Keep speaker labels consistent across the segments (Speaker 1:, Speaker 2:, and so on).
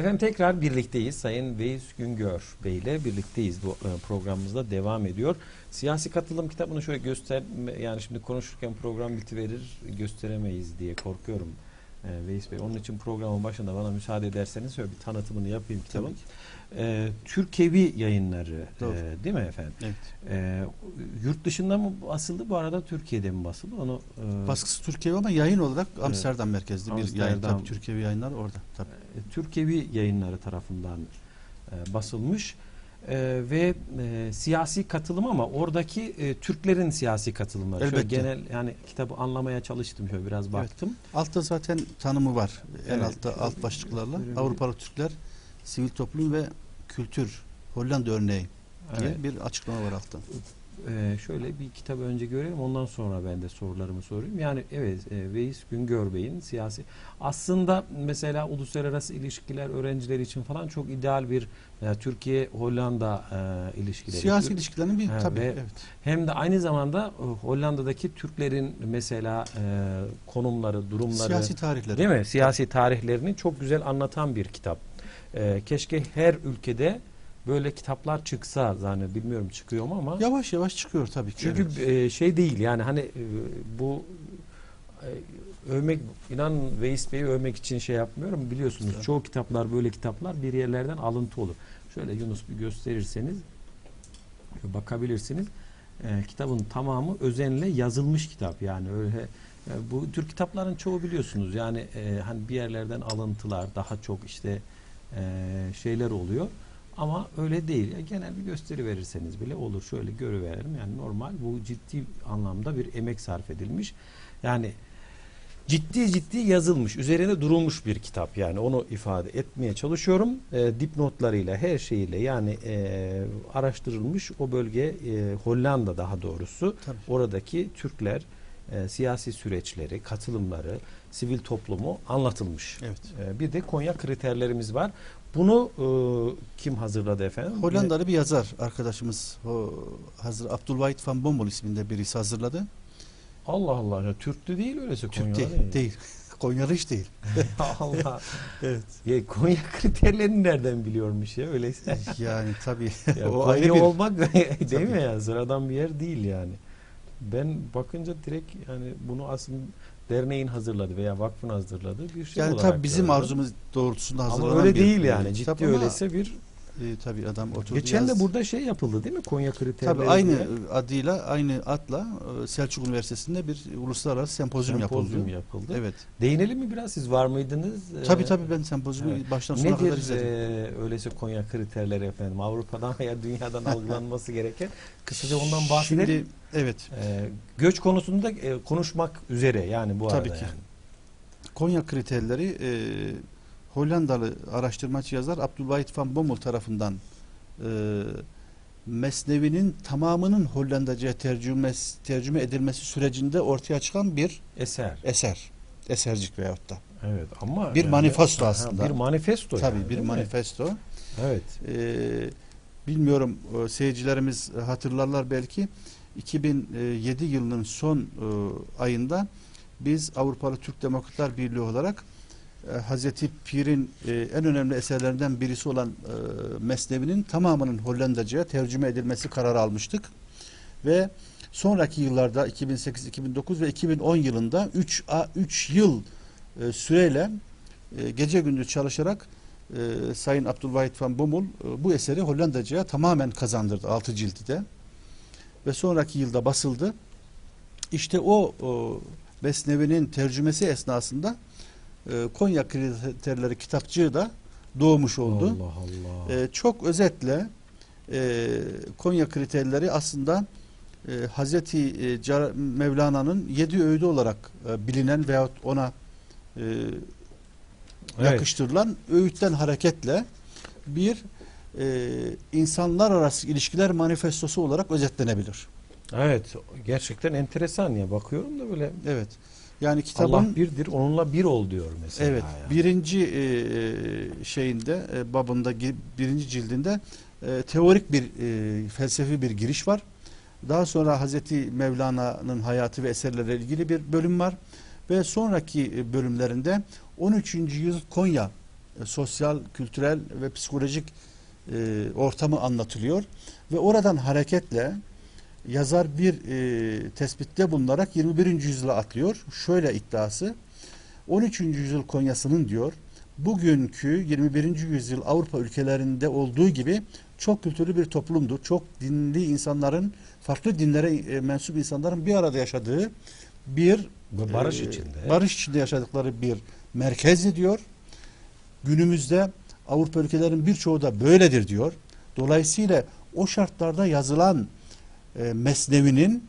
Speaker 1: Efendim tekrar birlikteyiz. Sayın Veys Güngör Bey ile birlikteyiz. Bu e, programımızda devam ediyor. Siyasi katılım kitabını şöyle göster yani şimdi konuşurken program bitiverir gösteremeyiz diye korkuyorum. E, Veys Bey. Onun için programın başında bana müsaade ederseniz şöyle bir tanıtımını yapayım kitabın.
Speaker 2: Tabii ki.
Speaker 1: E, Türkevi yayınları
Speaker 2: Doğru.
Speaker 1: e, değil mi efendim?
Speaker 2: Evet.
Speaker 1: E, yurt dışında mı basıldı bu arada Türkiye'de mi basıldı? Onu e,
Speaker 2: Baskısı Türkiye ama yayın olarak Amsterdam merkezli bir yayın. Tabii Türkiye'vi yayınlar orada. Tabii.
Speaker 1: e, Türkevi yayınları tarafından e, basılmış E, ve e, siyasi katılım ama oradaki e, Türklerin siyasi katılımları. Şöyle
Speaker 2: Elbette.
Speaker 1: genel yani kitabı anlamaya çalıştım şöyle biraz baktım.
Speaker 2: Altta zaten tanımı var. En
Speaker 1: Evet.
Speaker 2: altta alt başlıklarla. Avrupalı Türkler, sivil toplum ve kültür Hollanda örneği diye
Speaker 1: Evet.
Speaker 2: bir açıklama var altta.
Speaker 1: E, şöyle bir kitabı önce görelim ondan sonra ben de sorularımı sorayım. Yani evet e, Veys Güngör Bey'in siyasi aslında mesela uluslararası ilişkiler öğrenciler için falan çok ideal bir e, Türkiye Hollanda e, ilişkileri.
Speaker 2: Siyasi ilişkilerin bir
Speaker 1: Ha,
Speaker 2: tabii
Speaker 1: ve-
Speaker 2: evet.
Speaker 1: Hem de aynı zamanda e, Hollanda'daki Türklerin mesela e, konumları, durumları,
Speaker 2: Siyasi tarihleri.
Speaker 1: değil mi? Siyasi tarihlerini çok güzel anlatan bir kitap. E, keşke her ülkede böyle kitaplar çıksa zannediyorum. Bilmiyorum çıkıyor mu ama.
Speaker 2: Yavaş yavaş çıkıyor tabii ki.
Speaker 1: Çünkü
Speaker 2: evet.
Speaker 1: e, şey değil yani hani e, bu e, övmek inan Veys Bey'i övmek için şey yapmıyorum biliyorsunuz
Speaker 2: Tabii.
Speaker 1: çoğu kitaplar böyle kitaplar bir yerlerden alıntı olur. Şöyle Yunus bir gösterirseniz bakabilirsiniz. E, kitabın tamamı özenle yazılmış kitap yani öyle e, bu tür kitapların çoğu biliyorsunuz yani e, hani bir yerlerden alıntılar daha çok işte e, şeyler oluyor. Ama öyle değil. Ya genel bir gösteri verirseniz bile olur. Şöyle görüverelim. Yani normal bu ciddi anlamda bir emek sarf edilmiş. Yani ciddi ciddi yazılmış. Üzerine durulmuş bir kitap. Yani onu ifade etmeye çalışıyorum. E, dipnotlarıyla her şeyiyle yani e, araştırılmış o bölge e, Hollanda daha doğrusu
Speaker 2: Tabii.
Speaker 1: oradaki Türkler e, siyasi süreçleri, katılımları, sivil toplumu anlatılmış.
Speaker 2: Evet.
Speaker 1: E, bir de Konya kriterlerimiz var. Bunu e, kim hazırladı efendim?
Speaker 2: Hollandalı bir yazar arkadaşımız o hazır Abdülvahit van Bommel isminde birisi hazırladı.
Speaker 1: Allah Allah. Ya, Türklü değil öyleyse
Speaker 2: Türk
Speaker 1: Konyalı
Speaker 2: değil, değil. Konyalı hiç değil.
Speaker 1: Allah.
Speaker 2: Evet.
Speaker 1: Ya, Konya kriterlerini nereden biliyormuş ya öyleyse.
Speaker 2: Yani tabii
Speaker 1: Ya,
Speaker 2: o ayrı bir
Speaker 1: olmak değil
Speaker 2: Tabii.
Speaker 1: mi ya? Sıradan bir yer değil yani. Ben bakınca direkt yani bunu aslında derneğin hazırladı veya vakfın hazırladığı bir şey
Speaker 2: yani
Speaker 1: olarak
Speaker 2: tabii bizim
Speaker 1: gördüm.
Speaker 2: arzumuz doğrultusunda hazırlanan
Speaker 1: Ama öyle
Speaker 2: bir
Speaker 1: değil yani. Ciddi öyleyse bir
Speaker 2: e, tabii adam oturdu
Speaker 1: geçen de burada şey yapıldı değil mi? Konya kriterleri.
Speaker 2: Tabii aynı
Speaker 1: diye.
Speaker 2: adıyla, aynı adla e, Selçuk Üniversitesi'nde bir uluslararası sempozyum,
Speaker 1: sempozyum
Speaker 2: yapıldı.
Speaker 1: yapıldı.
Speaker 2: Evet.
Speaker 1: Değinelim mi biraz? Siz var mıydınız?
Speaker 2: Tabii
Speaker 1: Ee,
Speaker 2: tabii ben sempozyumu
Speaker 1: evet.
Speaker 2: baştan sona kadar
Speaker 1: Nedir
Speaker 2: izledim.
Speaker 1: e, öyleyse Konya kriterleri efendim? Avrupa'dan veya dünyadan algılanması gereken kısaca ondan bahsedelim.
Speaker 2: Şimdi evet
Speaker 1: E, göç konusunda e, konuşmak üzere yani bu arada.
Speaker 2: Tabii ki.
Speaker 1: yani.
Speaker 2: Konya kriterleri e, Hollandalı araştırmacı yazar Abdülvahit van Bommel tarafından e, Mesnevi'nin tamamının Hollandaca'ya tercüme, tercüme edilmesi sürecinde ortaya çıkan bir
Speaker 1: Eser.
Speaker 2: eser. Esercik veyahut da.
Speaker 1: Evet ama
Speaker 2: Bir manifesto
Speaker 1: Ha,
Speaker 2: aslında.
Speaker 1: Bir manifesto.
Speaker 2: Tabii
Speaker 1: yani,
Speaker 2: bir
Speaker 1: değil mi?
Speaker 2: manifesto.
Speaker 1: Evet.
Speaker 2: Ee, bilmiyorum e, seyircilerimiz hatırlarlar belki 2007 yılının son e, ayında biz Avrupalı Türk Demokratlar Birliği olarak e, Hazreti Pir'in e, en önemli eserlerinden birisi olan e, Mesnevi'nin tamamının Hollandaca'ya tercüme edilmesi kararı almıştık. Ve sonraki yıllarda 2008, 2009 ve 2010 yılında 3 a 3 yıl e, süreyle e, gece gündüz çalışarak e, Sayın Abdülvahit van Bommel e, bu eseri Hollandaca'ya tamamen kazandırdı 6 cildi Ve sonraki yılda basıldı. İşte o, o Mesnevi'nin tercümesi esnasında e, Konya kriterleri kitapçığı da doğmuş oldu.
Speaker 1: Allah Allah.
Speaker 2: E, çok özetle e, Konya kriterleri aslında e, Hazreti e, Mevlana'nın yedi öğüdü olarak e, bilinen veyahut ona e,
Speaker 1: Evet.
Speaker 2: yakıştırılan öğütten hareketle bir e, insanlar arası ilişkiler manifestosu olarak özetlenebilir.
Speaker 1: Evet. Gerçekten enteresan ya. Bakıyorum da böyle
Speaker 2: Evet. Yani kitabın
Speaker 1: Allah birdir, onunla bir ol diyor mesela.
Speaker 2: evet
Speaker 1: yani.
Speaker 2: birinci e, şeyinde e, babında birinci cildinde e, teorik bir e, felsefi bir giriş var. Daha sonra Hazreti Mevlana'nın hayatı ve eserleriyle ilgili bir bölüm var ve sonraki e, bölümlerinde 13. yüzyıl Konya e, sosyal, kültürel ve psikolojik e, ortamı anlatılıyor ve oradan hareketle yazar bir e, tespitte bulunarak 21. yüzyıla atlıyor. Şöyle iddiası 13. yüzyıl Konya'sının diyor bugünkü 21. yüzyıl Avrupa ülkelerinde olduğu gibi çok kültürlü bir toplumdur. Çok dinli insanların, farklı dinlere e, mensup insanların bir arada yaşadığı bir
Speaker 1: Bu barış
Speaker 2: e,
Speaker 1: içinde.
Speaker 2: barış içinde yaşadıkları bir merkezdi diyor. Günümüzde Avrupa ülkelerinin birçoğu da böyledir diyor. Dolayısıyla o şartlarda yazılan e, Mesnevi'nin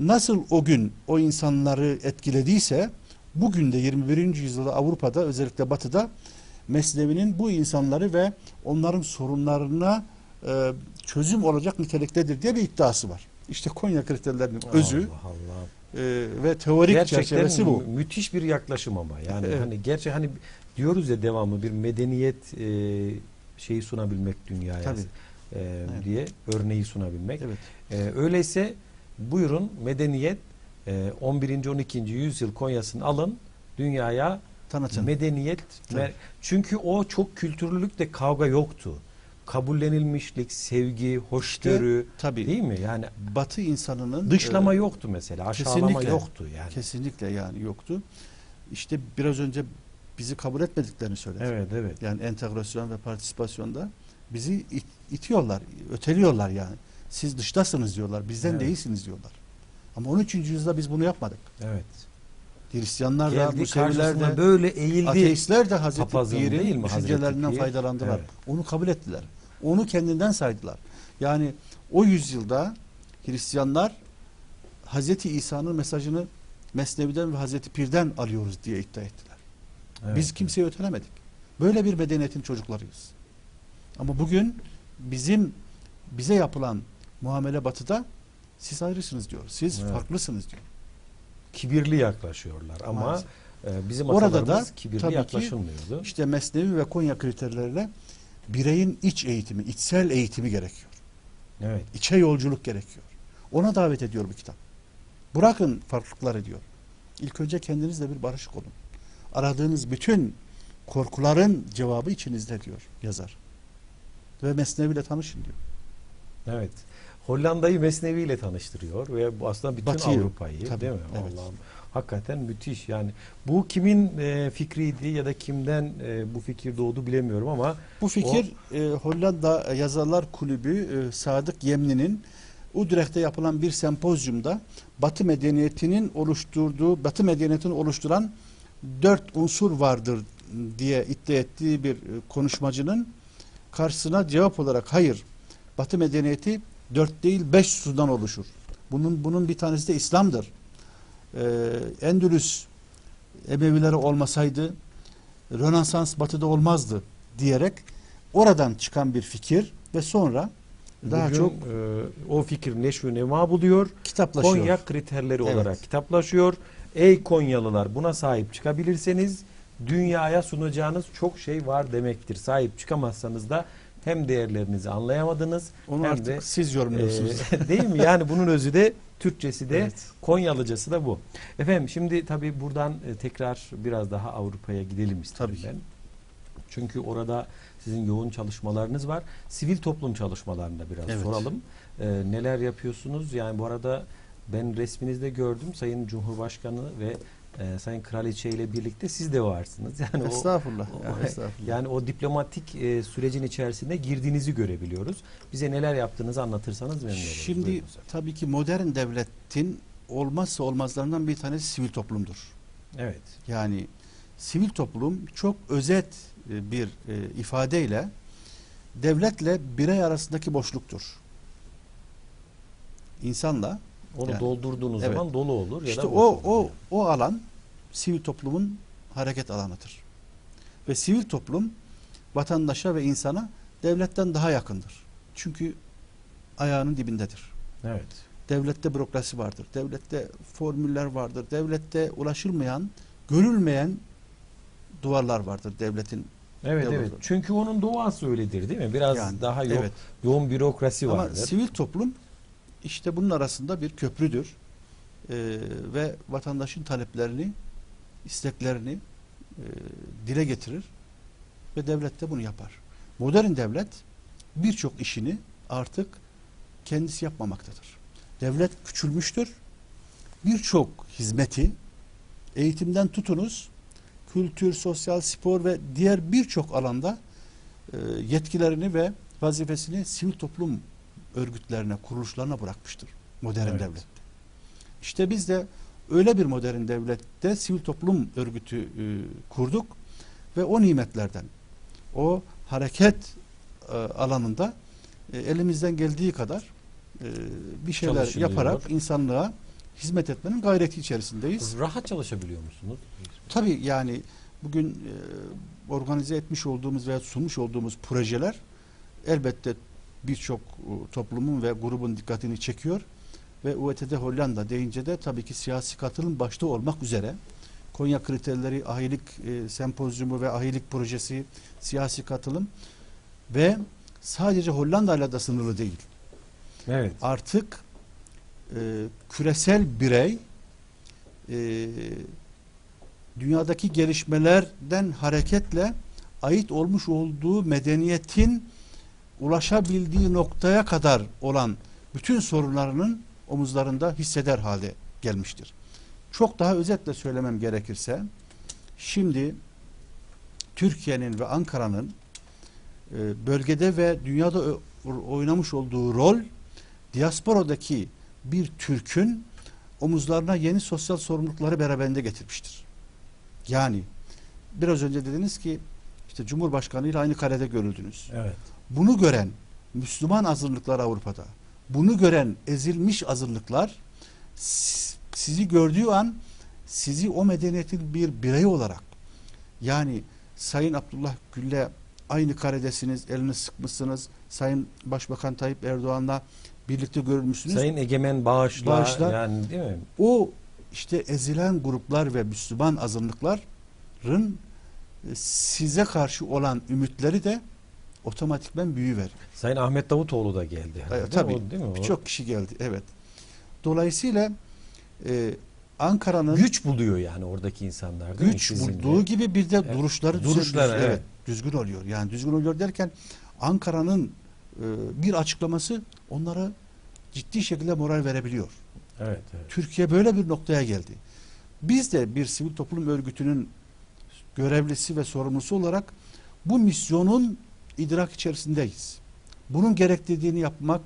Speaker 2: nasıl o gün o insanları etkilediyse bugün de 21. yüzyılda Avrupa'da özellikle Batı'da Mesnevi'nin bu insanları ve onların sorunlarına e, çözüm olacak niteliktedir diye bir iddiası var. İşte Konya kriterlerinin özü
Speaker 1: Allah Allah.
Speaker 2: e, ve teorik çerçevesi bu.
Speaker 1: mü- müthiş bir yaklaşım ama yani
Speaker 2: Evet.
Speaker 1: hani gerçi hani diyoruz ya devamlı bir medeniyet e, şeyi sunabilmek dünyaya
Speaker 2: Tabii.
Speaker 1: e,
Speaker 2: Evet.
Speaker 1: diye örneği sunabilmek.
Speaker 2: Evet.
Speaker 1: E, öyleyse buyurun medeniyet e, 11. 12. yüzyıl Konya'sını alın dünyaya
Speaker 2: Tanıtın.
Speaker 1: medeniyet
Speaker 2: Tabii.
Speaker 1: çünkü o çok kültürlülükte kavga yoktu. Kabullenilmişlik, sevgi, hoşgörü
Speaker 2: Tabii.
Speaker 1: değil mi? Yani
Speaker 2: Batı insanının
Speaker 1: dışlama
Speaker 2: e,
Speaker 1: yoktu mesela, aşağılama
Speaker 2: kesinlikle.
Speaker 1: yoktu yani.
Speaker 2: kesinlikle yani yoktu. İşte biraz önce bizi kabul etmediklerini söyledi.
Speaker 1: Evet, evet.
Speaker 2: Yani entegrasyon ve partisipasyonda bizi it- itiyorlar, öteliyorlar yani. Siz dıştasınız diyorlar, bizden
Speaker 1: Evet.
Speaker 2: değilsiniz diyorlar. Ama 13. yüzyılda biz bunu yapmadık.
Speaker 1: Evet.
Speaker 2: Hristiyanlar da, Museviler de,
Speaker 1: böyle eğildi.
Speaker 2: ateistler de Hazreti
Speaker 1: Papazın
Speaker 2: Pir'in düşüncelerinden
Speaker 1: Pir?
Speaker 2: faydalandılar.
Speaker 1: Evet.
Speaker 2: Onu kabul ettiler. Onu kendinden saydılar. Yani o yüzyılda Hristiyanlar Hazreti İsa'nın mesajını Mesnevi'den ve Hazreti Pir'den alıyoruz diye iddia ettiler.
Speaker 1: Evet.
Speaker 2: Biz kimseyi ötelemedik. Böyle bir medeniyetin çocuklarıyız. Ama bugün bizim bize yapılan muamele batıda siz ayrısınız diyor. Siz
Speaker 1: Evet.
Speaker 2: farklısınız diyor.
Speaker 1: kibirli yaklaşıyorlar ama
Speaker 2: Maalesef.
Speaker 1: e, bizim
Speaker 2: Orada da
Speaker 1: kibirli
Speaker 2: tabii ki
Speaker 1: yaklaşılmıyordu.
Speaker 2: İşte Mesnevi ve Konya kriterleriyle bireyin iç eğitimi, içsel eğitimi gerekiyor.
Speaker 1: Evet.
Speaker 2: İçe yolculuk gerekiyor. Ona davet ediyor bu kitap. Bırakın farklılıkları diyor. İlk önce kendinizle bir barışık olun. Aradığınız bütün korkuların cevabı içinizde diyor yazar. Ve Mesnevi ile tanışın diyor.
Speaker 1: Evet. Hollanda'yı Mesnevi ile tanıştırıyor ve bu aslında bütün
Speaker 2: Batıyı,
Speaker 1: Avrupa'yı
Speaker 2: tabii,
Speaker 1: değil mi?
Speaker 2: evet.
Speaker 1: Allah'ım. Hakikaten müthiş. Yani bu kimin e, fikriydi ya da kimden e, bu fikir doğdu bilemiyorum ama
Speaker 2: Bu fikir e, Hollanda Yazarlar Kulübü e, Sadık Yemni'nin Utrecht'te yapılan bir sempozyumda Batı medeniyetinin oluşturduğu, Batı medeniyetini oluşturan dört unsur vardır diye iddia ettiği bir e, konuşmacının karşısına cevap olarak hayır, Batı medeniyeti dört değil beş unsurdan oluşur. Bunun bunun bir tanesi de İslam'dır. Ee, Endülüs Emevileri olmasaydı Rönesans batıda olmazdı diyerek oradan çıkan bir fikir ve sonra daha
Speaker 1: bugün,
Speaker 2: çok
Speaker 1: e, o fikir neşvi nema buluyor.
Speaker 2: kitaplaşıyor.
Speaker 1: Konya kriterleri
Speaker 2: Evet.
Speaker 1: olarak kitaplaşıyor. Ey Konyalılar buna sahip çıkabilirseniz dünyaya sunacağınız çok şey var demektir. Sahip çıkamazsanız da hem değerlerinizi anlayamadınız
Speaker 2: Onu
Speaker 1: hem
Speaker 2: artık
Speaker 1: de
Speaker 2: siz yorumluyorsunuz.
Speaker 1: e, değil mi? Yani bunun özü de Türkçesi de
Speaker 2: Evet.
Speaker 1: Konyalıcası da bu. Efendim şimdi tabii buradan e, tekrar biraz daha Avrupa'ya gidelim isterim
Speaker 2: Tabii
Speaker 1: ben. Çünkü orada sizin yoğun çalışmalarınız var. Sivil toplum çalışmalarını da biraz
Speaker 2: Evet.
Speaker 1: soralım. E, neler yapıyorsunuz? Yani bu arada ben resminizde gördüm Sayın Cumhurbaşkanı ve e, Sayın Kraliçe ile birlikte siz de varsınız. Yani o,
Speaker 2: estağfurullah.
Speaker 1: o-
Speaker 2: yani estağfurullah.
Speaker 1: yani o diplomatik e, sürecin içerisinde girdiğinizi görebiliyoruz. Bize neler yaptığınızı anlatırsanız memnun oluruz.
Speaker 2: Şimdi
Speaker 1: Buyurun
Speaker 2: tabii ki modern devletin olmazsa olmazlarından bir tanesi sivil toplumdur.
Speaker 1: Evet.
Speaker 2: Yani sivil toplum çok özet e, bir e, ifadeyle devletle birey arasındaki boşluktur. İnsanla
Speaker 1: Onu
Speaker 2: Yani,
Speaker 1: doldurduğunuz
Speaker 2: evet.
Speaker 1: zaman dolu olur ya
Speaker 2: işte
Speaker 1: da
Speaker 2: o
Speaker 1: boş olur.
Speaker 2: o o alan sivil toplumun hareket alanıdır. Ve sivil toplum vatandaşa ve insana devletten daha yakındır. Çünkü ayağının dibindedir.
Speaker 1: Evet.
Speaker 2: Devlette bürokrasi vardır. Devlette formüller vardır. Devlette ulaşılmayan, görülmeyen duvarlar vardır devletin.
Speaker 1: Evet
Speaker 2: Devlet
Speaker 1: evet. Çünkü onun doğası öyledir değil mi? Biraz
Speaker 2: Yani,
Speaker 1: daha yo-
Speaker 2: evet.
Speaker 1: yoğun bürokrasi
Speaker 2: Ama
Speaker 1: vardır.
Speaker 2: sivil toplum işte bunun arasında bir köprüdür. Ee, ve vatandaşın taleplerini, isteklerini e, dile getirir. ve devlet de bunu yapar. Modern devlet birçok işini artık kendisi yapmamaktadır. Devlet küçülmüştür. Birçok hizmeti eğitimden tutunuz kültür, sosyal, spor ve diğer birçok alanda e, yetkilerini ve vazifesini sivil toplum örgütlerine, kuruluşlarına bırakmıştır modern
Speaker 1: Evet.
Speaker 2: devlet. İşte biz de öyle bir modern devlette sivil toplum örgütü e, kurduk ve o nimetlerden, o hareket e, alanında e, elimizden geldiği kadar e, bir şeyler yaparak insanlığa hizmet etmenin gayreti içerisindeyiz.
Speaker 1: Rahat çalışabiliyor musunuz?
Speaker 2: Tabii yani bugün e, organize etmiş olduğumuz veya sunmuş olduğumuz projeler elbette birçok e, toplumun ve grubun dikkatini çekiyor ve UET'de Hollanda deyince de tabii ki siyasi katılım başta olmak üzere Konya kriterleri, ahilik e, sempozyumu ve ahilik projesi, siyasi katılım ve sadece Hollanda ile de sınırlı değil.
Speaker 1: Evet.
Speaker 2: Artık e, küresel birey e, dünyadaki gelişmelerden hareketle ait olmuş olduğu medeniyetin ulaşabildiği noktaya kadar olan bütün sorunlarının omuzlarında hisseder hale gelmiştir. Çok daha özetle söylemem gerekirse şimdi Türkiye'nin ve Ankara'nın e, bölgede ve dünyada oynamış olduğu rol diasporadaki bir Türk'ün omuzlarına yeni sosyal sorumlulukları beraberinde getirmiştir. Yani biraz önce dediniz ki işte Cumhurbaşkanı ile aynı karede görüldünüz.
Speaker 1: Evet.
Speaker 2: Bunu gören Müslüman azınlıklar Avrupa'da, bunu gören ezilmiş azınlıklar sizi gördüğü an sizi o medeniyetin bir bireyi olarak yani Sayın Abdullah Gül'le aynı karedesiniz, elini sıkmışsınız. Sayın Başbakan Tayyip Erdoğan'la birlikte görülmüşsünüz.
Speaker 1: Sayın Egemen bağışla,
Speaker 2: Bağışla.
Speaker 1: yani değil mi?
Speaker 2: O işte ezilen gruplar ve Müslüman azınlıkların e, size karşı olan ümitleri de otomatikmen büyüver.
Speaker 1: Sayın Ahmet Davutoğlu da geldi. herhalde,
Speaker 2: Evet, tabii.
Speaker 1: o değil mi?
Speaker 2: Birçok kişi geldi. Evet. Dolayısıyla e, Ankara'nın
Speaker 1: güç buluyor yani oradaki insanlar değil mi?
Speaker 2: güç
Speaker 1: Sizinle?
Speaker 2: bulduğu gibi bir de
Speaker 1: Evet.
Speaker 2: duruşları
Speaker 1: Duruşları,
Speaker 2: düz-
Speaker 1: evet.
Speaker 2: düzgün oluyor. Yani düzgün oluyor derken Ankara'nın e, bir açıklaması onlara ciddi şekilde moral verebiliyor.
Speaker 1: Evet, evet.
Speaker 2: Türkiye böyle bir noktaya geldi. Biz de bir sivil toplum örgütünün görevlisi ve sorumlusu olarak bu misyonun idrak içerisindeyiz. Bunun gerektirdiğini yapmak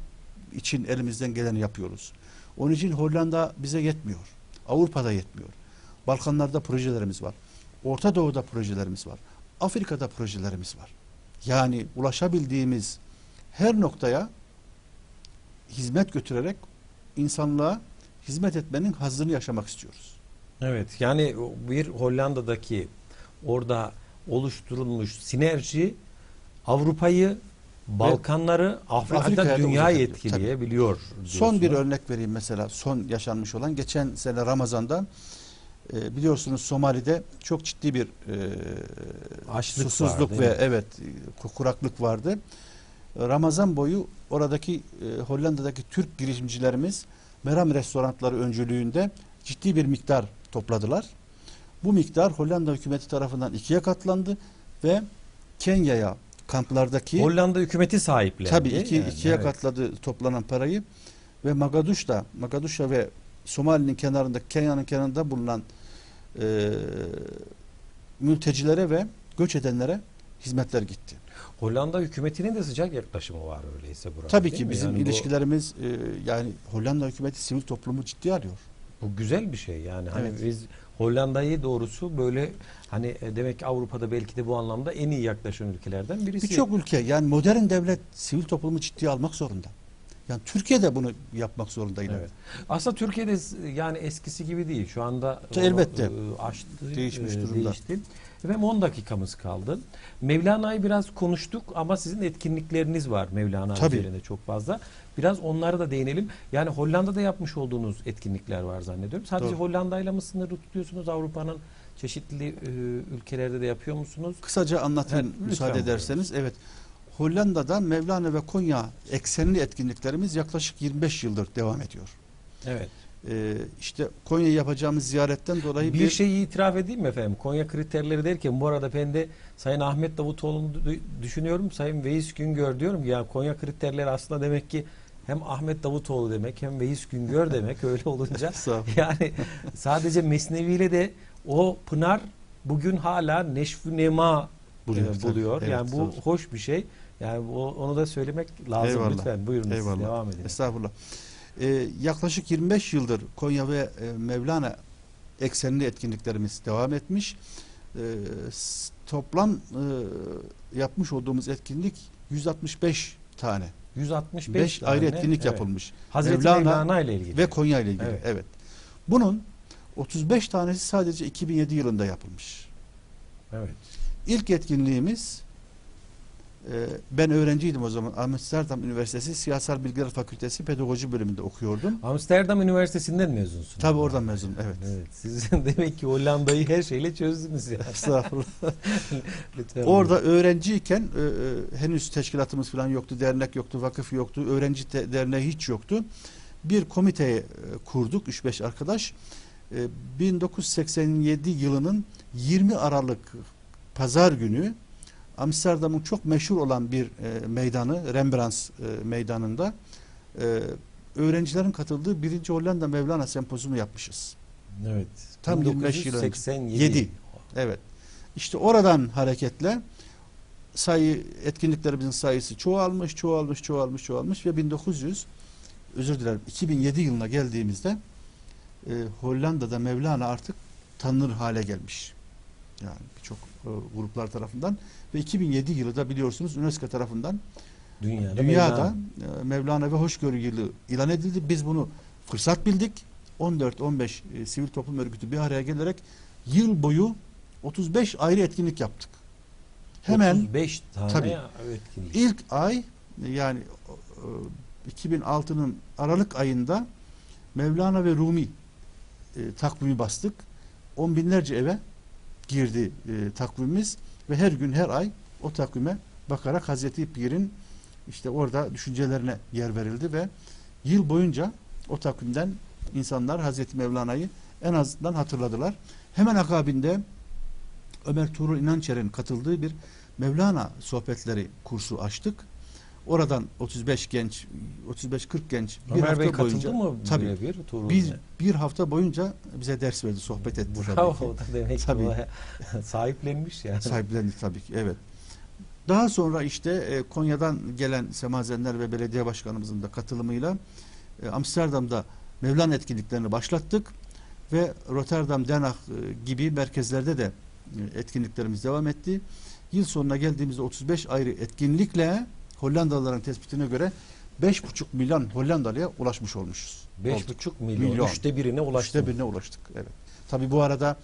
Speaker 2: için elimizden geleni yapıyoruz. Onun için Hollanda bize yetmiyor. Avrupa'da yetmiyor. Balkanlarda projelerimiz var. Orta Doğu'da projelerimiz var. Afrika'da projelerimiz var. Yani ulaşabildiğimiz her noktaya hizmet götürerek insanlığa hizmet etmenin hazzını yaşamak istiyoruz.
Speaker 1: Evet yani bir Hollanda'daki orada oluşturulmuş sinerji Avrupa'yı, Balkanları, Afrika'da dünyayı
Speaker 2: uzatıyor,
Speaker 1: etkileyebiliyor.
Speaker 2: Son bir örnek vereyim mesela son yaşanmış olan geçen sene Ramazan'da e, biliyorsunuz Somali'de çok ciddi bir e,
Speaker 1: Açlık var,
Speaker 2: susuzluk
Speaker 1: değil
Speaker 2: ve
Speaker 1: mi?
Speaker 2: evet kuraklık vardı. Ramazan boyu oradaki e, Hollanda'daki Türk girişimcilerimiz Meram restoranları öncülüğünde ciddi bir miktar topladılar. Bu miktar Hollanda hükümeti tarafından ikiye katlandı ve Kenya'ya kamplardaki
Speaker 1: Hollanda hükümeti sahiplendi.
Speaker 2: Tabii iki,
Speaker 1: Yani,
Speaker 2: ikiye
Speaker 1: evet.
Speaker 2: katladı toplanan parayı ve Magaduş'ta, Magaduş'a ve Somali'nin kenarında, Kenya'nın kenarında bulunan e, mültecilere ve göç edenlere hizmetler gitti.
Speaker 1: Hollanda hükümetinin de sıcak yaklaşımı var öyleyse burada.
Speaker 2: Tabii ki bizim
Speaker 1: Yani bu-
Speaker 2: ilişkilerimiz e, yani Hollanda hükümeti sivil toplumu ciddi arıyor.
Speaker 1: Bu güzel bir şey yani. Hani
Speaker 2: Evet.
Speaker 1: biz Hollanda'yı doğrusu böyle hani e, demek ki Avrupa'da belki de bu anlamda en iyi yaklaşan ülkelerden birisi.
Speaker 2: Birçok ülke yani modern devlet sivil toplumu ciddiye almak zorunda. Yani Türkiye de bunu yapmak zorunda yine.
Speaker 1: Evet. Aslında Türkiye'de yani eskisi gibi değil. Şu anda
Speaker 2: elbette.
Speaker 1: e,
Speaker 2: Değişmiş
Speaker 1: e,
Speaker 2: durumda.
Speaker 1: Değişti. Ve 10 dakikamız kaldı. Mevlana'yı biraz konuştuk ama sizin etkinlikleriniz var Mevlana
Speaker 2: Tabii.
Speaker 1: üzerinde çok fazla. Biraz onlara da değinelim. Yani Hollanda'da yapmış olduğunuz etkinlikler var zannediyorum. Sadece
Speaker 2: Doğru.
Speaker 1: Hollanda'yla mı sınırlı tutuyorsunuz? Avrupa'nın çeşitli e, ülkelerde de yapıyor musunuz?
Speaker 2: Kısaca anlatayım
Speaker 1: Evet,
Speaker 2: müsaade ederseniz. Evet. Hollanda'da Mevlana ve Konya eksenli etkinliklerimiz yaklaşık 25 yıldır devam ediyor.
Speaker 1: Evet.
Speaker 2: e, işte Konya'ya yapacağımız ziyaretten dolayı
Speaker 1: bir, şeyi itiraf edeyim mi efendim? Konya kriterleri derken bu arada ben de Sayın Ahmet Davutoğlu'nu düşünüyorum. Sayın Veys Güngör diyorum ki ya Konya kriterleri aslında demek ki hem Ahmet Davutoğlu demek hem Veys Güngör demek öyle olunca yani sadece Mesnevi ile de o pınar bugün hala neşvü nema
Speaker 2: Buluyor,
Speaker 1: e,
Speaker 2: tabii.
Speaker 1: buluyor.
Speaker 2: Evet,
Speaker 1: yani bu
Speaker 2: doğru.
Speaker 1: hoş bir şey. Yani onu da söylemek lazım
Speaker 2: Eyvallah.
Speaker 1: lütfen. Buyurun siz
Speaker 2: Eyvallah.
Speaker 1: devam edin.
Speaker 2: Estağfurullah. Ee, yaklaşık 25 yıldır Konya ve e, Mevlana eksenli etkinliklerimiz devam etmiş. S- toplam e, yapmış olduğumuz etkinlik 165 tane.
Speaker 1: 165
Speaker 2: 5 ayrı
Speaker 1: tane,
Speaker 2: etkinlik
Speaker 1: evet.
Speaker 2: yapılmış.
Speaker 1: Hazreti
Speaker 2: Mevlana
Speaker 1: Mevlana, ile ilgili.
Speaker 2: Ve Konya ile ilgili.
Speaker 1: Evet.
Speaker 2: Evet. Bunun 35 tanesi sadece 2007 yılında yapılmış.
Speaker 1: evet.
Speaker 2: İlk etkinliğimiz ben öğrenciydim o zaman. Amsterdam Üniversitesi Siyasal Bilgiler Fakültesi Pedagoji bölümünde okuyordum.
Speaker 1: Amsterdam Üniversitesi'nden mezunsunuz.
Speaker 2: Tabii oradan mezunum, evet.
Speaker 1: Evet. Siz demek ki Hollanda'yı her şeyle çözdünüz ya.
Speaker 2: Estağfurullah.
Speaker 1: Lütfen
Speaker 2: Orada öğrenciyken e, e, henüz teşkilatımız falan yoktu, dernek yoktu, vakıf yoktu, öğrenci te- derneği hiç yoktu. Bir komiteyi e, kurduk 3-5 arkadaş. E, 1987 yılının 20 Aralık Pazar günü Amsterdam'ın çok meşhur olan bir e, meydanı Rembrandt e, meydanında e, öğrencilerin katıldığı birinci Hollanda Mevlana sempozumu yapmışız.
Speaker 1: Evet.
Speaker 2: Tam 25 yıl önce.
Speaker 1: 1987.
Speaker 2: Yedi. Evet. İşte oradan hareketle sayı etkinliklerimizin sayısı çoğalmış, çoğalmış, çoğalmış, çoğalmış ve 1900 özür dilerim 2007 yılına geldiğimizde e, Hollanda'da Mevlana artık tanınır hale gelmiş. Yani birçok gruplar tarafından ve 2007 yılı da biliyorsunuz UNESCO tarafından
Speaker 1: Dünyada,
Speaker 2: dünyada
Speaker 1: Mevlana.
Speaker 2: e, Mevlana ve hoşgörü yılı ilan edildi. Biz bunu fırsat bildik. 14-15 e, sivil toplum örgütü bir araya gelerek yıl boyu 35 ayrı etkinlik yaptık. Hemen
Speaker 1: 35 tane
Speaker 2: Tabii.
Speaker 1: etkinlik.
Speaker 2: ilk ay yani e, 2006'nın Aralık ayında Mevlana ve Rumi e, takvimi bastık. On binlerce eve girdi e, takvimimiz ve her gün her ay o takvime bakarak Hazreti Pir'in işte orada düşüncelerine yer verildi ve yıl boyunca o takvimden insanlar Hazreti Mevlana'yı en azından hatırladılar. Hemen akabinde Ömer Tuğrul İnançer'in katıldığı bir Mevlana sohbetleri kursu açtık. Oradan 35 genç, 35-40 genç bir
Speaker 1: Ömer
Speaker 2: hafta
Speaker 1: Bey
Speaker 2: boyunca
Speaker 1: mı
Speaker 2: tabii bir,
Speaker 1: Bey?
Speaker 2: bir hafta boyunca bize ders verdi, sohbet etti tabii
Speaker 1: Bravo
Speaker 2: ki.
Speaker 1: o da demek ki
Speaker 2: Tabii.
Speaker 1: sahiplenmiş yani.
Speaker 2: Sahiplendi tabii ki evet. Daha sonra işte e, Konya'dan gelen semazenler ve belediye başkanımızın da katılımıyla e, Amsterdam'da Mevlana etkinliklerini başlattık ve Rotterdam, Den Haag e, gibi merkezlerde de e, etkinliklerimiz devam etti. Yıl sonuna geldiğimizde 35 ayrı etkinlikle Hollandalıların tespitine göre 5,5 milyon Hollandalıya ulaşmış olmuşuz.
Speaker 1: 5,5 milyon.
Speaker 2: Milyon.
Speaker 1: Üçte birine ulaştı.
Speaker 2: Üçte birine ulaştık. Evet. Tabi bu arada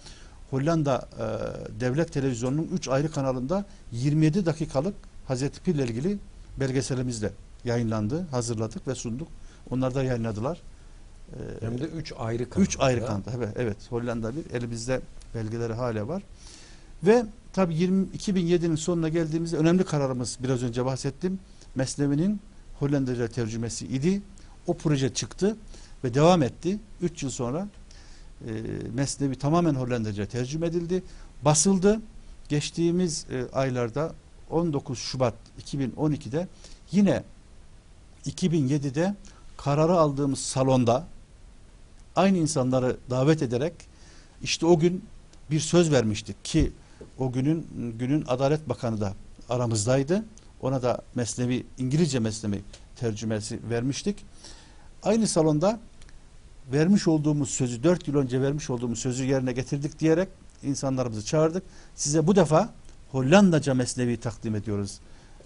Speaker 2: Hollanda e, devlet televizyonunun 3 ayrı kanalında 27 dakikalık Hazreti Pir'le ilgili belgeselimiz de yayınlandı. Hazırladık ve sunduk. Onlar da yayınladılar. E,
Speaker 1: Hem de 3 ayrı kanal.
Speaker 2: 3 ayrı kanalda. Evet, evet. Hollanda bir. Elimizde belgeleri hala var. Ve tabi 20, 2007'nin sonuna geldiğimizde önemli kararımız biraz önce bahsettim. Mesnevi'nin Hollandaca tercümesi idi. O proje çıktı ve devam etti. 3 yıl sonra e, Mesnevi tamamen Hollandaca tercüme edildi. Basıldı. Geçtiğimiz e, aylarda 19 Şubat 2012'de yine 2007'de kararı aldığımız salonda aynı insanları davet ederek işte o gün bir söz vermiştik ki o günün günün Adalet Bakanı da aramızdaydı. Ona da Mesnevi İngilizce Mesnevi tercümesi vermiştik. Aynı salonda vermiş olduğumuz sözü 4 yıl önce vermiş olduğumuz sözü yerine getirdik diyerek insanlarımızı çağırdık. Size bu defa Hollandaca Mesnevi takdim ediyoruz,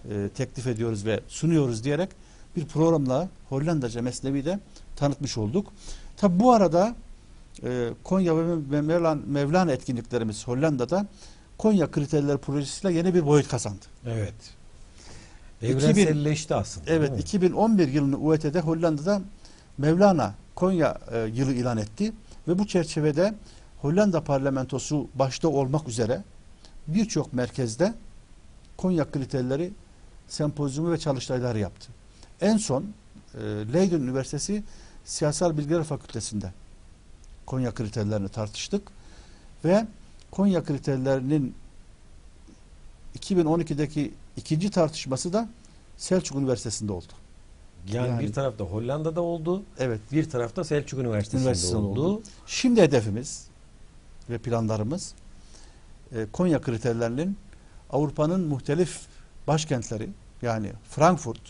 Speaker 2: e, teklif ediyoruz ve sunuyoruz diyerek bir programla Hollandaca Mesnevi de tanıtmış olduk. Tabi bu arada e, Konya ve Mevlana, Mevlana etkinliklerimiz Hollanda'da Konya Kriterleri Projesi'yle yeni bir boyut kazandı.
Speaker 1: Evet.
Speaker 2: 2000
Speaker 1: Evrenselleşti aslında. değil
Speaker 2: Evet
Speaker 1: mi?
Speaker 2: 2011 yılını UET'de Hollanda'da Mevlana Konya e, yılı ilan etti ve bu çerçevede Hollanda parlamentosu başta olmak üzere birçok merkezde Konya kriterleri sempozyumu ve çalıştayları yaptı. En son e, Leiden Üniversitesi Siyasal Bilgiler Fakültesi'nde Konya kriterlerini tartıştık ve Konya kriterlerinin 2012'deki ikinci tartışması da Selçuk Üniversitesi'nde oldu.
Speaker 1: Yani,
Speaker 2: Yani-
Speaker 1: bir tarafta Hollanda'da oldu,
Speaker 2: Evet.
Speaker 1: bir tarafta Selçuk Üniversitesi'nde
Speaker 2: Üniversitesi'nde
Speaker 1: oldu.
Speaker 2: oldu. Şimdi hedefimiz ve planlarımız e, Konya kriterlerinin Avrupa'nın muhtelif başkentleri yani Frankfurt,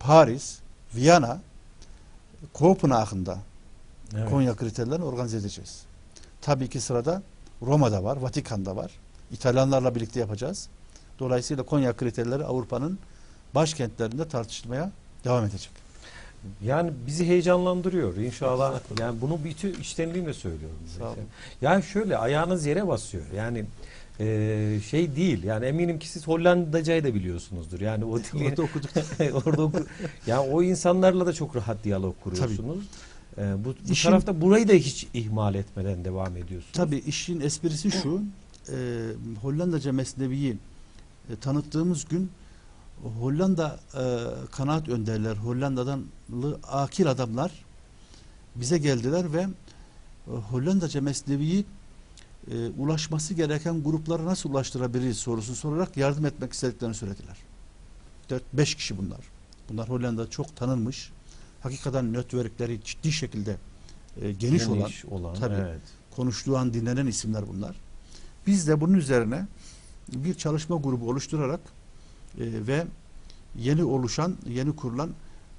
Speaker 2: Paris, Viyana, Kopenhag'da
Speaker 1: Evet.
Speaker 2: Konya kriterlerini organize edeceğiz. Tabii ki sırada Roma'da var, Vatikan'da var. İtalyanlarla birlikte yapacağız. Dolayısıyla Konya kriterleri Avrupa'nın başkentlerinde tartışılmaya devam edecek.
Speaker 1: Yani bizi heyecanlandırıyor inşallah. Yani bunu bütün içtenliğimle söylüyorum.
Speaker 2: Sağ olun.
Speaker 1: Yani şöyle ayağınız yere basıyor. Yani e, şey değil. Yani eminim ki siz Hollandacayı da biliyorsunuzdur. Yani o dili
Speaker 2: Orada okuduk.
Speaker 1: orada oku- yani o insanlarla da çok rahat diyalog kuruyorsunuz. E, bu, bu
Speaker 2: İşin-
Speaker 1: tarafta burayı da hiç ihmal etmeden devam ediyorsunuz.
Speaker 2: Tabii işin esprisi şu. E, Hollandaca mesneviyi e, tanıttığımız gün Hollanda e, kanaat önderler, Hollanda'dan akil adamlar bize geldiler ve e, Hollandaca mesneviyi e, ulaşması gereken gruplara nasıl ulaştırabiliriz sorusunu sorarak yardım etmek istediklerini söylediler. 4-5 kişi bunlar. Bunlar Hollanda'da çok tanınmış. Hakikaten networkleri ciddi şekilde e, geniş olan
Speaker 1: Geniş olan.
Speaker 2: Tabii.
Speaker 1: Evet.
Speaker 2: konuştuğu an dinlenen isimler bunlar. Biz de bunun üzerine bir çalışma grubu oluşturarak e, ve yeni oluşan, yeni kurulan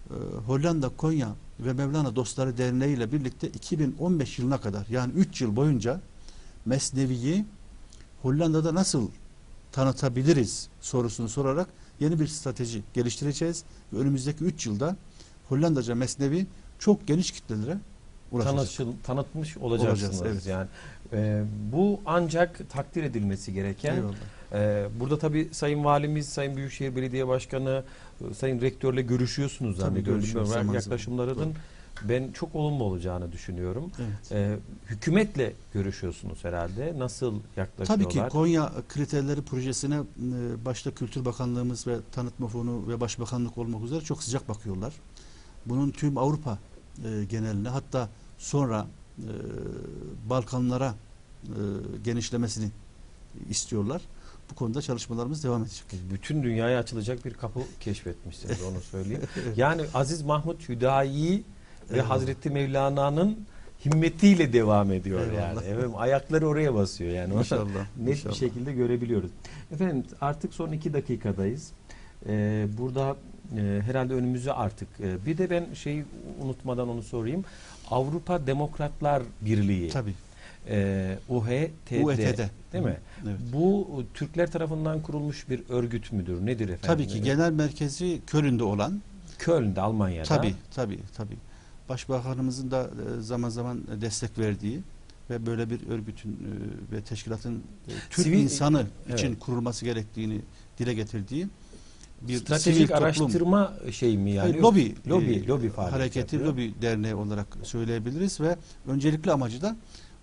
Speaker 2: e, Hollanda, Konya ve Mevlana Dostları Derneği ile birlikte 2015 yılına kadar yani 3 yıl boyunca Mesnevi'yi Hollanda'da nasıl tanıtabiliriz sorusunu sorarak yeni bir strateji geliştireceğiz ve önümüzdeki 3 yılda Hollandaca Mesnevi çok geniş kitlelere ulaşacak.
Speaker 1: Tanışıl, tanıtmış olacaksınız.
Speaker 2: Olacağız, evet.
Speaker 1: Yani e, bu ancak takdir edilmesi gereken
Speaker 2: Eyvallah.
Speaker 1: Ee, burada tabii Sayın Valimiz, Sayın Büyükşehir Belediye Başkanı, e, Sayın Rektörle görüşüyorsunuz zannediyorum. Yaklaşımlarının ben çok olumlu olacağını düşünüyorum.
Speaker 2: Evet.
Speaker 1: Ee, hükümetle görüşüyorsunuz herhalde. Nasıl yaklaşıyorlar?
Speaker 2: Tabii ki Konya kriterleri projesine e, başta Kültür Bakanlığımız ve Tanıtma Fonu ve Başbakanlık olmak üzere çok sıcak bakıyorlar. Bunun tüm Avrupa e, geneline hatta sonra e, Balkanlara e, genişlemesini istiyorlar. Bu konuda çalışmalarımız devam edecek.
Speaker 1: Bütün dünyaya açılacak bir kapı keşfetmişsiniz onu söyleyeyim. yani Aziz Mahmut Hüdayi ve
Speaker 2: Eyvallah.
Speaker 1: Hazreti Mevlana'nın himmetiyle devam ediyor
Speaker 2: Eyvallah.
Speaker 1: yani. Evet, ayakları oraya basıyor yani.
Speaker 2: İnşallah.
Speaker 1: net
Speaker 2: inşallah.
Speaker 1: bir şekilde görebiliyoruz. Efendim artık son iki dakikadayız. Ee, burada e, herhalde önümüzü artık e, bir de ben şeyi unutmadan onu sorayım. Avrupa Demokratlar Birliği
Speaker 2: Tabii.
Speaker 1: e, UHTD
Speaker 2: UETD.
Speaker 1: değil mi?
Speaker 2: Evet.
Speaker 1: Bu Türkler tarafından kurulmuş bir örgüt müdür? Nedir efendim?
Speaker 2: Tabii ki genel merkezi Köln'de olan
Speaker 1: Köln'de Almanya'da.
Speaker 2: Tabii, tabii, tabii. Başbakanımızın da e, zaman zaman destek verdiği ve böyle bir örgütün e, ve teşkilatın e, Türk
Speaker 1: Sivil-
Speaker 2: insanı
Speaker 1: evet.
Speaker 2: için kurulması gerektiğini dile getirdiği bir
Speaker 1: Stratejik
Speaker 2: toplum,
Speaker 1: araştırma şey mi yani?
Speaker 2: Hayır, lobi,
Speaker 1: lobi,
Speaker 2: e,
Speaker 1: lobi faaliyeti
Speaker 2: hareketi,
Speaker 1: yapıyor.
Speaker 2: lobi derneği olarak söyleyebiliriz ve öncelikli amacı da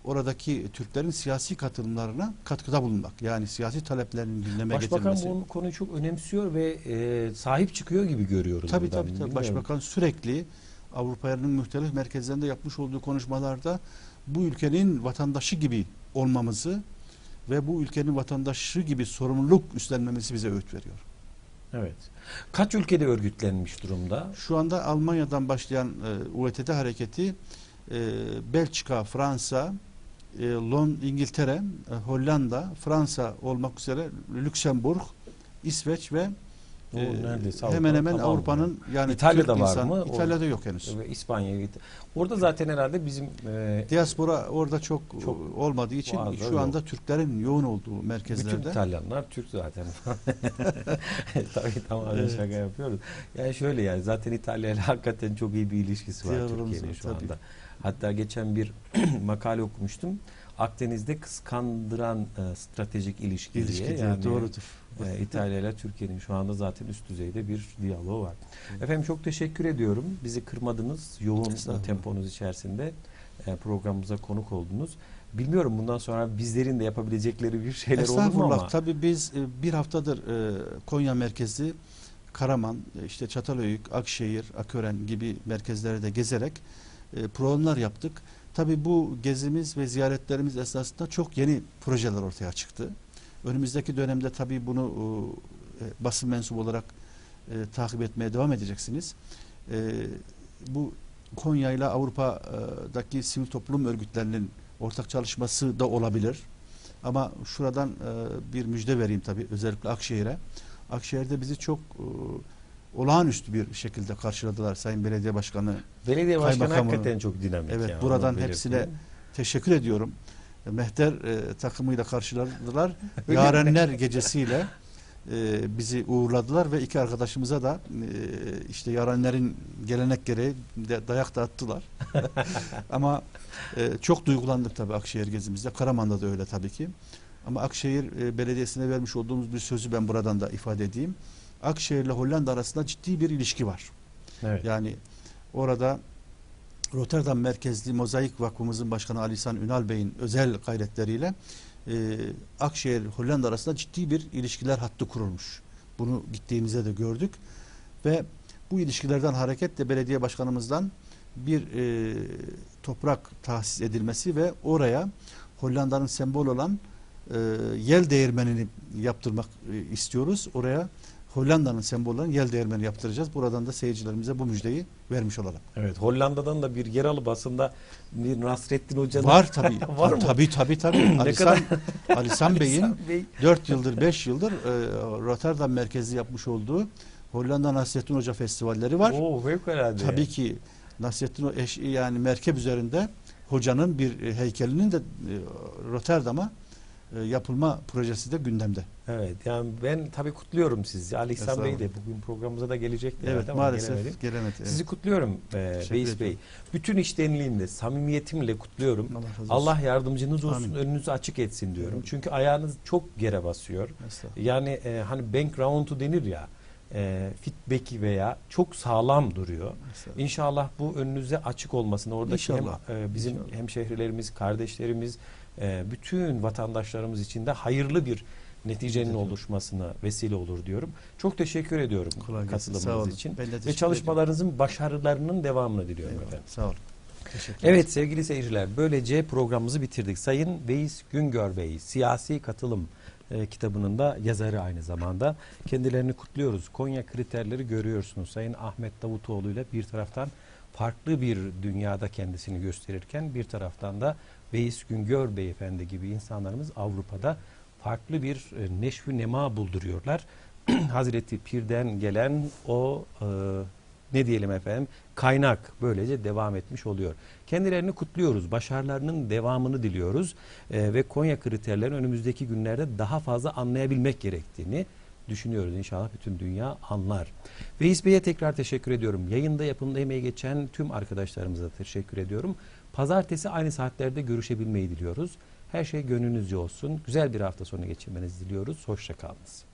Speaker 2: oradaki Türklerin siyasi katılımlarına katkıda bulunmak. Yani siyasi taleplerinin gündeme
Speaker 1: Başbakan
Speaker 2: getirilmesi.
Speaker 1: bu konuyu çok önemsiyor ve e, sahip çıkıyor gibi görüyoruz.
Speaker 2: Tabii
Speaker 1: buradan.
Speaker 2: tabii, tabii. Başbakan sürekli Avrupa'nın muhtelif merkezlerinde yapmış olduğu konuşmalarda bu ülkenin vatandaşı gibi olmamızı ve bu ülkenin vatandaşı gibi sorumluluk üstlenmemizi bize öğüt veriyor.
Speaker 1: Evet. Kaç ülkede örgütlenmiş durumda?
Speaker 2: Şu anda Almanya'dan başlayan e, UETD hareketi e, Belçika, Fransa, e, Lon, İngiltere, e, Hollanda, Fransa olmak üzere Lüksemburg, İsveç ve
Speaker 1: O
Speaker 2: e,
Speaker 1: neredeyse
Speaker 2: hemen
Speaker 1: Avrupa'nın
Speaker 2: hemen
Speaker 1: tamamı.
Speaker 2: Avrupa'nın yani
Speaker 1: İtalya'da
Speaker 2: Türk
Speaker 1: var
Speaker 2: insan-
Speaker 1: mı?
Speaker 2: İtalya'da yok henüz.
Speaker 1: Ve İspanya'ya gitti. Orada zaten herhalde bizim e,
Speaker 2: Diaspora orada çok,
Speaker 1: Çok
Speaker 2: olmadığı için şu
Speaker 1: yok.
Speaker 2: anda Türklerin yoğun olduğu
Speaker 1: bütün
Speaker 2: merkezlerde
Speaker 1: İtalyanlar Türk zaten. Tabii tamamen
Speaker 2: Evet.
Speaker 1: şaka yapıyoruz. Yani şöyle yani zaten İtalya ile hakikaten çok iyi bir ilişkisi var Türkiye'nin şu
Speaker 2: tabii.
Speaker 1: anda. Hatta geçen bir makale okumuştum. Akdeniz'de kıskandıran e, stratejik ilişki,
Speaker 2: ilişki
Speaker 1: diye Yani,
Speaker 2: doğrudur.
Speaker 1: E, İtalya ile Türkiye'nin şu anda zaten üst düzeyde bir diyaloğu var. Efendim çok teşekkür ediyorum. Bizi kırmadınız. Yoğun temponuz içerisinde e, programımıza konuk oldunuz. Bilmiyorum bundan sonra bizlerin de yapabilecekleri bir şeyler olur mu ama
Speaker 2: Tabii biz e, bir haftadır e, Konya merkezli Karaman, e, işte Çatalhöyük, Akşehir, Akören gibi merkezlerde gezerek e, programlar yaptık. Tabii bu gezimiz ve ziyaretlerimiz esasında çok yeni projeler ortaya çıktı. Önümüzdeki dönemde tabii bunu e, basın mensubu olarak e, takip etmeye devam edeceksiniz. E, bu Konya ile Avrupa'daki sivil toplum örgütlerinin ortak çalışması da olabilir. Ama şuradan e, bir müjde vereyim tabii özellikle Akşehir'e. Akşehir'de bizi çok e, olağanüstü bir şekilde karşıladılar Sayın Belediye Başkanı.
Speaker 1: Belediye başkanı hakikaten çok dinamik.
Speaker 2: Evet,
Speaker 1: yani,
Speaker 2: buradan hepsine. Teşekkür ediyorum. Mehter e, takımıyla karşıladılar. Yarenler gecesiyle e, bizi uğurladılar ve iki arkadaşımıza da e, işte yarenlerin gelenek gereği de dayak da attılar. Ama e, çok duygulandık tabii Akşehir gezimizde. Karaman'da da öyle tabii ki. Ama Akşehir e, Belediyesi'ne vermiş olduğumuz bir sözü ben buradan da ifade edeyim. Akşehir ile Hollanda arasında ciddi bir ilişki var.
Speaker 1: Evet.
Speaker 2: Yani orada Rotterdam merkezli Mozaik Vakfımızın başkanı Ali İhsan Ünal Bey'in özel gayretleriyle e, Akşehir Hollanda arasında ciddi bir ilişkiler hattı kurulmuş. Bunu gittiğimizde de gördük ve bu ilişkilerden hareketle belediye başkanımızdan bir e, toprak tahsis edilmesi ve oraya Hollanda'nın sembol olan e, yel değirmenini yaptırmak e, istiyoruz. Oraya Hollanda'nın sembolü olan yel değirmeni yaptıracağız. Buradan da seyircilerimize bu müjdeyi vermiş olalım.
Speaker 1: Evet. Hollanda'dan da bir yerel basında bir Nasrettin Hoca'nın
Speaker 2: Var tabii.
Speaker 1: Var mı?
Speaker 2: Tabii tabii tabii. Ali San, Ali San Bey'in
Speaker 1: Bey.
Speaker 2: 4 yıldır 5 yıldır e, Rotterdam merkezli yapmış olduğu Hollanda Nasrettin Hoca festivalleri var.
Speaker 1: Oo, fevkalade.
Speaker 2: Tabii ki Nasrettin Ho- eş, yani merkep üzerinde hocanın bir heykelinin de e, Rotterdam'a yapılma projesi de gündemde.
Speaker 1: Evet. Yani ben tabii kutluyorum sizi. Ali İhsan Bey de bugün programımıza da gelecekti.
Speaker 2: Evet,
Speaker 1: ama
Speaker 2: maalesef
Speaker 1: gelemedi.
Speaker 2: gelemedi. Evet.
Speaker 1: Sizi kutluyorum e, Beyiz Bey. Bütün içtenliğimle, samimiyetimle kutluyorum.
Speaker 2: Allah.
Speaker 1: Allah yardımcınız olsun,
Speaker 2: Amin.
Speaker 1: önünüzü açık etsin diyorum.
Speaker 2: Evet.
Speaker 1: Çünkü ayağınız çok yere basıyor. Yani e, hani bank round'u denir ya, e, feedback'i veya çok sağlam duruyor.
Speaker 2: Estağfurullah.
Speaker 1: İnşallah bu önünüze açık olmasını oradaki hem, e, bizim
Speaker 2: İnşallah.
Speaker 1: hemşehrilerimiz, kardeşlerimiz, e, bütün vatandaşlarımız için de hayırlı bir neticenin
Speaker 2: Teşekkür
Speaker 1: oluşmasına vesile olur diyorum. Çok teşekkür ediyorum
Speaker 2: Kolay
Speaker 1: katılımınız için ve
Speaker 2: ediyorum.
Speaker 1: çalışmalarınızın başarılarının devamını diliyorum
Speaker 2: Eyvallah.
Speaker 1: efendim.
Speaker 2: Sağ olun.
Speaker 1: Evet sevgili seyirciler böylece programımızı bitirdik. Sayın Veys Güngör Bey Siyasi Katılım e, kitabının da yazarı aynı zamanda. Kendilerini kutluyoruz. Konya kriterleri görüyorsunuz. Sayın Ahmet Davutoğlu ile bir taraftan farklı bir dünyada kendisini gösterirken bir taraftan da Veys Güngör Beyefendi gibi insanlarımız Avrupa'da farklı bir e, neşvü nema bulduruyorlar. Hazreti Pir'den gelen o e, ne diyelim efendim kaynak böylece devam etmiş oluyor. Kendilerini kutluyoruz. Başarılarının devamını diliyoruz. E, ve Konya kriterlerini önümüzdeki günlerde daha fazla anlayabilmek gerektiğini düşünüyoruz. İnşallah bütün dünya anlar. Veys Bey'e tekrar teşekkür ediyorum. Yayında yapımda emeği geçen tüm arkadaşlarımıza teşekkür ediyorum. Pazartesi aynı saatlerde görüşebilmeyi diliyoruz. Her şey gönlünüzce olsun. Güzel bir hafta sonu geçirmenizi diliyoruz. Hoşçakalınız.